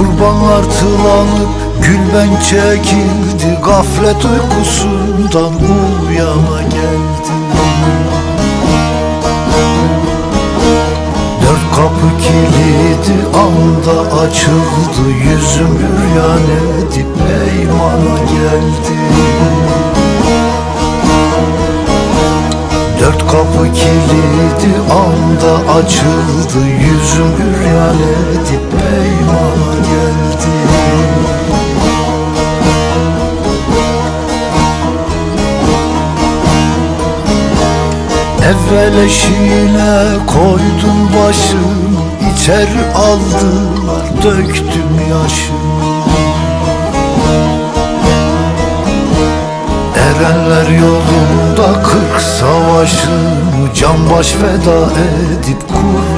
Kurban artılanıp gülben çekildi. Gaflet uykusundan uyana geldi. Dört kapı kilidi anda açıldı. Yüzüm hüryan edip peymana geldi. Dört kapı kilidi anda açıldı. Yüzüm hüryan edip Evvel eşiğine koydum başımı İçeri aldılar döktüm yaşımı Erenler yolunda kırk savaşımı Can baş feda edip geldi